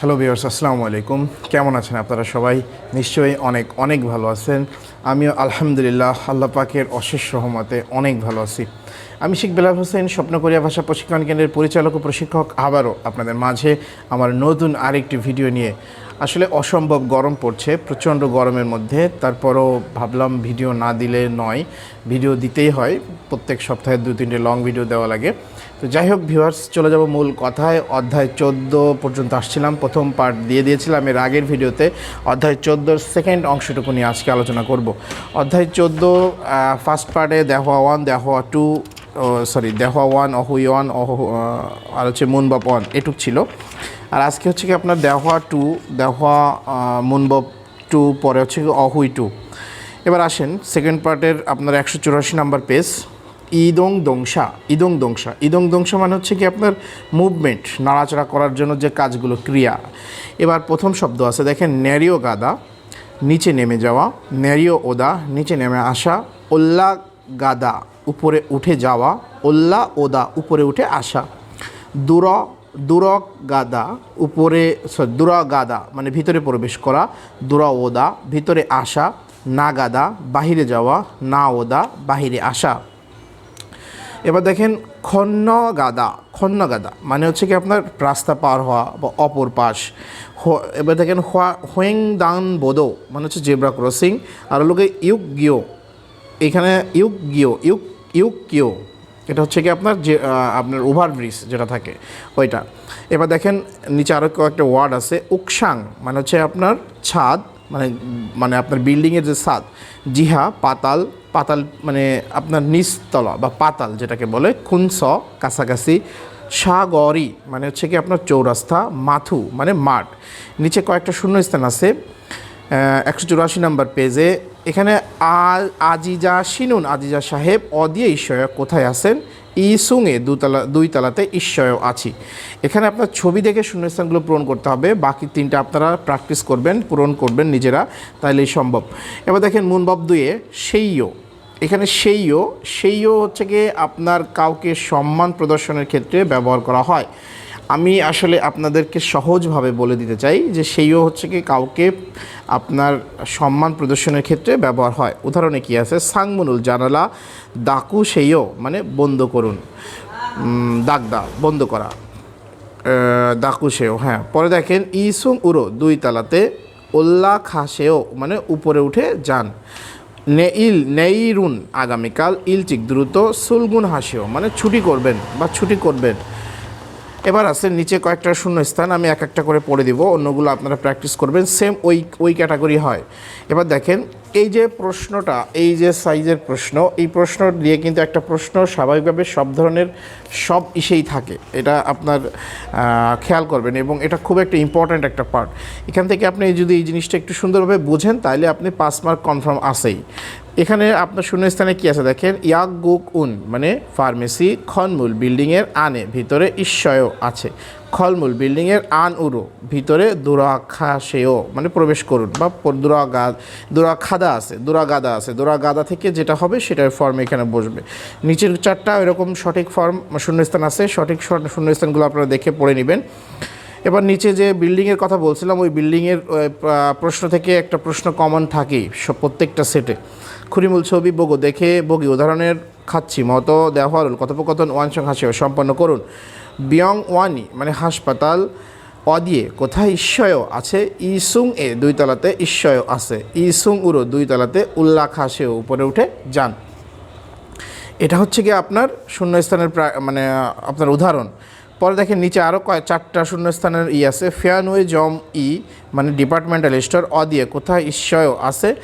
Hello বিয়ার্স আসসালামু আলাইকুম কেমন আছেন আপনারা সবাই? নিশ্চয়ই অনেক অনেক ভালো আছেন। আমিও আলহামদুলিল্লাহ আল্লাহ পাকের অশেষ সহমতে অনেক ভালো আছি। আমি শেখ বেলাল হোসেন, স্বপ্নকরিয়া ভাষা প্রশিক্ষণ কেন্দ্রের পরিচালক ও প্রশিক্ষক আবারও আপনাদের মাঝে আমার নতুন আরেকটি ভিডিও নিয়ে আসলে অসম্ভব গরম পড়ছে, প্রচণ্ড গরমের মধ্যে। তারপরও ভাবলাম ভিডিও না দিলে নয়, ভিডিও দিতেই হয়। প্রত্যেক সপ্তাহে দু, তিনটে লং ভিডিও দেওয়া লাগে। তো যাই হোক ভিউয়ার্স চলে যাব মূল কথায়। অধ্যায় চোদ্দ পর্যন্ত আসছিলাম। প্রথম পার্ট দিয়ে দিয়েছিলাম এর আগের ভিডিওতে অধ্যায় চোদ্দোর সেকেন্ড অংশটুকু নিয়ে আজকে আলোচনা করব। অধ্যায় চোদ্দ ফার্স্ট পার্টে দেহা ওয়ান দেহা টু সরি দেহা ওয়ান অহুই ওয়ান অহ আর হচ্ছে মুনবাপ ওয়ান এটুক ছিল। আর আজকে হচ্ছে কি আপনার দেহা টু দেহা মুনবাপ টু পরে হচ্ছে কি অহুই টু এবার আসেন সেকেন্ড পার্টের আপনার একশো চুরাশি নাম্বার পেজ ইদং দংসা ইদং দংসা ইদং দংসা মানে হচ্ছে কি আপনার মুভমেন্ট নাড়াচাড়া করার জন্য যে কাজগুলো, ক্রিয়া। এবার প্রথম শব্দ আছে, দেখেন ন্যারিও গাদা, নিচে নেমে যাওয়া ন্যারিও ওদা, নিচে নেমে আসা, ওল্লা গাদা, উপরে উঠে যাওয়া, ওল্লা ওদা, উপরে উঠে আসা। দূর দূরক গাদা উপরে দূর গাদা মানে ভিতরে প্রবেশ করা দূর ওদা ভিতরে আসা না গাদা বাহিরে যাওয়া না ওদা বাহিরে আসা। এবার দেখেন খন্ন গাদা খন্ন গাদা মানে হচ্ছে কি আপনার রাস্তা পার হওয়া বা অপর পাশ। এবার দেখেন হোয়েং দান বোদো মানে হচ্ছে জেব্রা ক্রসিং, আর লোকে ইউক গিও এখানে ইউক গিও ইউক ইউক কিও এটা হচ্ছে কি আপনার যে আপনার ওভারব্রিজ যেটা থাকে, ওইটা। এবার দেখেন, নিচে আরও কয়েকটা ওয়ার্ড আছে, উকসাং মানে হচ্ছে আপনার ছাদ মানে মানে আপনার বিল্ডিংয়ের যে ছাদ, জিহা, পাতাল পাতাল মানে আপনার নিচতলা বা পাতাল যেটাকে বলে, খুনস, কাছাকাছি, সাগরি মানে হচ্ছে কি আপনার চৌরাস্তা, মাথু মানে মাঠ। নিচে কয়েকটা শূন্যস্থান আছে একশো চুরাশি নাম্বার পেজে। এখানে আজিজা শিনুন, আজিজা সাহেব, অদিয়ে ঈশ্বর কোথায় আছেন? ইসুংয়ে দুতলা দুই তালাতে ঈশ্বর আছি। এখানে আপনার ছবি দেখে শূন্যস্থানগুলো পূরণ করতে হবে। বাকি তিনটা আপনারা প্র্যাকটিস করবেন, পূরণ করবেন নিজেরা, তাইলেই সম্ভব। এবার দেখেন মুনবাব দুয়ে সেইও এখানে সেইও সেইও হচ্ছে গিয়ে আপনার কাউকে সম্মান প্রদর্শনের ক্ষেত্রে ব্যবহার করা হয়। আমি আসলে আপনাদেরকে সহজভাবে বলে দিতে চাই যে সেইও হচ্ছে কি কাউকে আপনার সম্মান প্রদর্শনের ক্ষেত্রে ব্যবহার হয়। উদাহরণে কি আছে? সাংমুনুল জানালা, দাকু সেইও মানে বন্ধ করুন। দাগদা বন্ধ করা। দাকু সেও হ্যাঁ। পরে দেখেন, ইসুং উরো, দুই তালাতে, ওল্লা খাসেও মানে উপরে উঠে যান। নেইল, নেইরুন আগামীকাল, ইলচিক দ্রুত, সুলগুন হাসেও মানে ছুটি করবেন বা ছুটি করবেন। এবার আছে, নিচে কয়েকটা শূন্য স্থান আমি এক একটা করে পড়ে দিব, অন্যগুলো আপনারা প্র্যাকটিস করবেন সেম ওই ওই ক্যাটাগরি হয়। এবার দেখেন, এই যে প্রশ্নটা, এই যে সাইজের প্রশ্ন, এই প্রশ্ন দিয়ে কিন্তু একটা প্রশ্ন স্বাভাবিকভাবে সব ধরনের, সব ইসেই থাকে, এটা আপনার খেয়াল করবেন, এবং এটা খুব একটা ইম্পর্ট্যান্ট একটা পার্ট এখান থেকে আপনি যদি এই জিনিসটা একটু সুন্দরভাবে বোঝেন, তাহলে আপনি পাস মার্ক কনফার্ম আসেই এখানে আপনার শূন্যস্থানে কী আছে দেখেন? ইয়াক গুক উন মানে ফার্মেসি, খনমূল বিল্ডিংয়ের আনে, ভিতরে ঈশ্বয় আছে। খলমূল বিল্ডিংয়ের আন উরো ভিতরে দুরাখাসেও মানে প্রবেশ করুন, বা দুরাগা, দুরাখাদা আছে, দুরাগাদা আছে। দুরাগাদা থেকে যেটা হবে সেটার ফর্ম এখানে বসবে। নিচের চারটা এরকম সঠিক ফর্ম শূন্যস্থান আছে, সঠিক শূন্য- শূন্যস্থানগুলো আপনারা দেখে পড়ে নেবেন। এবার নিচে যে বিল্ডিংয়ের কথা বলছিলাম, ওই বিল্ডিংয়ের প্রশ্ন থেকে একটা প্রশ্ন কমন থাকেই প্রত্যেকটা সেটে খুরিমুল ছবি বগো দেখে বগি উদাহরণের খাচ্ছি। মতো দেওয়ারুল কথোপকথন, ওয়ান সং হাসিও সম্পন্ন করুন। বিয়ং ওয়ানি মানে হাসপাতাল অদিয়ে, কোথায় ঈশ্বয় আছে? ইসুং এ দুই তলাতে ঈশ্বয় আছে। ইসুং উরো দুই তলাতে উল্লাখ হাসেও উপরে উঠে যান। এটা হচ্ছে কি আপনার শূন্যস্থানের প্রা- মানে আপনার উদাহরণ। পরে দেখেন নিচে আরও কয়, চারটা শূন্যস্থানের ই আছে। ফেয়ানওয়ে জম ই মানে ডিপার্টমেন্টাল স্টোর অ দিয়ে কোথায় ঈশ্বয় আছে?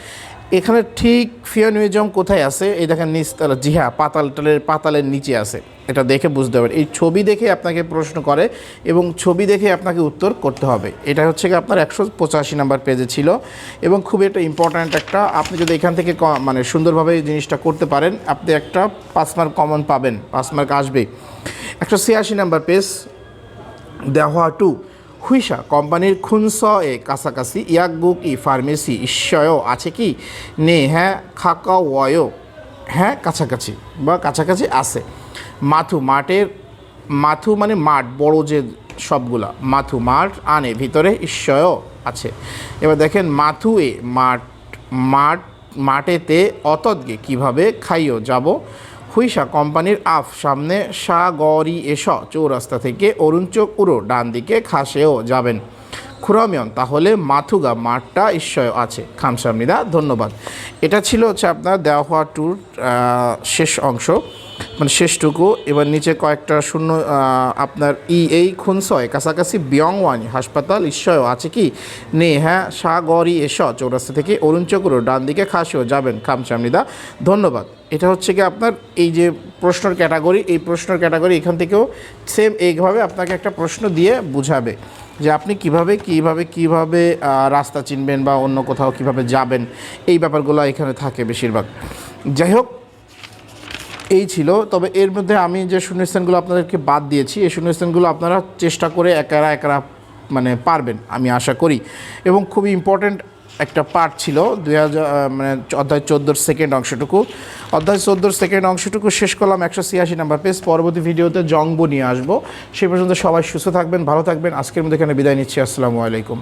এখানে ঠিক ফিয়ানুইজম কোথায় আছে? এই দেখেন নিচতলা জি হ্যাঁ পাতালটালের পাতালের নিচে আছে। এটা দেখে বুঝতে হবে এই ছবি দেখে আপনাকে প্রশ্ন করে এবং ছবি দেখে আপনাকে উত্তর করতে হবে। এটা হচ্ছে কি আপনার একশো পঁচাশি নাম্বার পেজে ছিল এবং খুব একটা ইম্পর্ট্যান্ট একটা, আপনি যদি এখান থেকে মানে সুন্দরভাবে এই জিনিসটা করতে পারেন, আপনি একটা পাঁচ মার্ক কমন পাবেন। পাঁচ মার্ক একশো ছিয়াশি নাম্বার পেজ। দেওয়া টু হুইসা কোম্পানির খুনস এ কাছাকাছি ইয়াকবুক ই ফার্মেসি ঈশ্বয় আছে কি? নে হ্যাঁ খাকা ওয় হ্যাঁ কাছাকাছি বা কাছাকাছি আছে। মাথু মাঠের মাথু মানে মাঠ, বড় যে সবগুলা, মাথু মাঠ আনে, ভিতরে ঈশ্বয় আছে। এবার দেখেন মাথু এ মাঠ মাঠ, মাঠেতে অতদকে কীভাবে খাইও যাব? হুইসা কোম্পানির আফ সামনে সাগরি এস চৌরাস্তা থেকে অরুণচোক উড়ো ডান দিকে খাসেও যাবেন। খুরামিয়ন, তাহলে মাথুগা মাঠটা ঈশ্বয় আছে। খামসামনিদা ধন্যবাদ। এটা ছিল হচ্ছে আপনার দেওয়া হওয়া ট্যুর শেষ অংশ। মানে শেষটুকু, এবার নিচে কয়েকটা শূন্য আপনার ই এই খুনসয় কাছাকাছি বিয়ং বিয়ংওয়ানি হাসপাতাল ঈশ্বয় আছে কি? নে হ্যাঁ সাগরি, এস, চৌরাস্তা থেকে অরুণ চক্র, ডান দিকে খাসিও, যাবেন খামসামনিদা ধন্যবাদ। এটা হচ্ছে কি আপনার এই যে প্রশ্নের ক্যাটাগরি, এই প্রশ্নের ক্যাটাগরি এখান থেকেও সেম এইভাবে আপনাকে একটা প্রশ্ন দিয়ে বুঝাবে যে আপনি কীভাবে কীভাবে কীভাবে রাস্তা চিনবেন বা অন্য কোথাও কীভাবে যাবেন, এই ব্যাপারগুলো এখানে থাকে বেশিরভাগ। যাই হোক এই ছিল। তবে এর মধ্যে আমি যে শূন্যস্থানগুলো আপনাদেরকে বাদ দিয়েছি, এই শূন্যস্থানগুলো আপনারা চেষ্টা করে একারা একারা মানে পারবেন, আমি আশা করি। এবং খুবই ইম্পর্ট্যান্ট একটা পার্ট ছিল দুই হাজার মানে অধ্যায় চোদ্দোর সেকেন্ড অংশটুকু। অধ্যায় চোদ্দোর সেকেন্ড অংশটুকু শেষ করলাম একশো ছিয়াশি নাম্বার পেজ পরবর্তী ভিডিওতে জংবু নিয়ে আসব। সেই পর্যন্ত সবাই সুস্থ থাকবেন, ভালো থাকবেন। আজকের মধ্যে এখানে বিদায় নিচ্ছি। আসসালামু আলাইকুম।